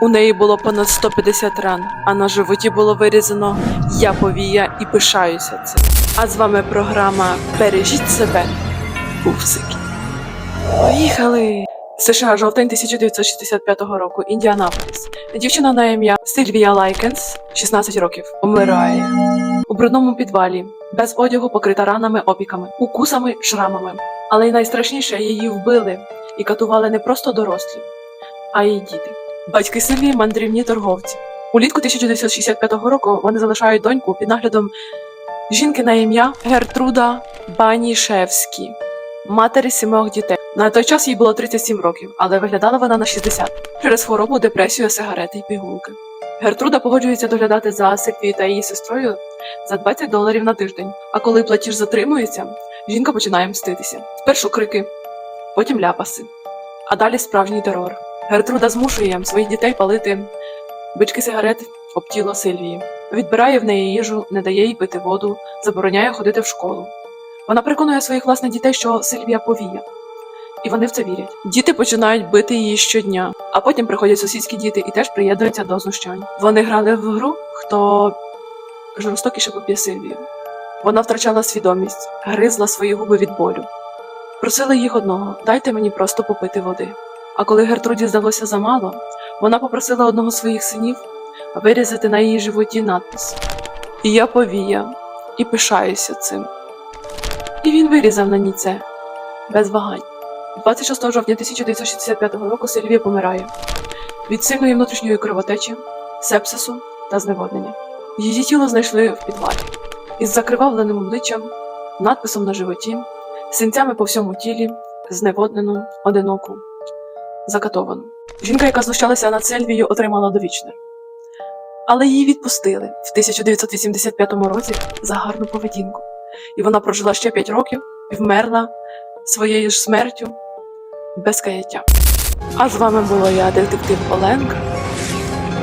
У неї було понад 150 ран, а на животі було вирізано Я повія і пишаюся цим. А з вами програма Бережіть себе, пупсики. Поїхали! США, жовтень 1965 року, Індіанаполіс. Дівчина на ім'я Сильвія Лайкенс, 16 років, помирає у брудному підвалі, без одягу, покрита ранами, опіками, укусами, шрамами. Але й найстрашніше її вбили і катували не просто дорослі, а й діти. Батьки Сильвії мандрівні торговці. Улітку 1965 року вони залишають доньку під наглядом жінки на ім'я Гертруда Банішевські, матері сімох дітей. На той час їй було 37 років, але виглядала вона на 60 через хворобу, депресію, сигарети й пігулки. Гертруда погоджується доглядати за Сильвією та її сестрою за 20 доларів на тиждень. А коли платіж затримується, жінка починає мститися. Спершу крики, потім ляпаси, а далі справжній терор. Гертруда змушує своїх дітей палити бички сигарет об тіло Сильвії, відбирає в неї їжу, не дає їй пити воду, забороняє ходити в школу. Вона переконує своїх власних дітей, що Сильвія повія. І вони в це вірять. Діти починають бити її щодня, а потім приходять сусідські діти і теж приєднуються до знущань. Вони грали в гру, хто жорстокіше поб'є Сильвію. Вона втрачала свідомість, гризла свої губи від болю. Просила їх одного дайте мені просто попити води. А коли Гертруді здалося замало, вона попросила одного з своїх синів вирізати на її животі надпис І я повія, і пишаюся цим. І він вирізав на ній це без вагань. 26 жовтня 1965 року Сильвія помирає від сильної внутрішньої кровотечі, сепсису та зневоднення. Її тіло знайшли в підвалі із закривавленим обличчям, надписом на животі, синцями по всьому тілі, зневоднену, одиноку, закатовану. Жінка, яка знущалася над Сильвією, отримала довічне. Але її відпустили в 1985 році за гарну поведінку. І вона прожила ще 5 років і вмерла своєю ж смертю без каяття. А з вами була я, детектив Оленка.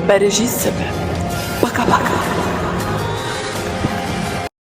Бережіть себе. Пока-пока.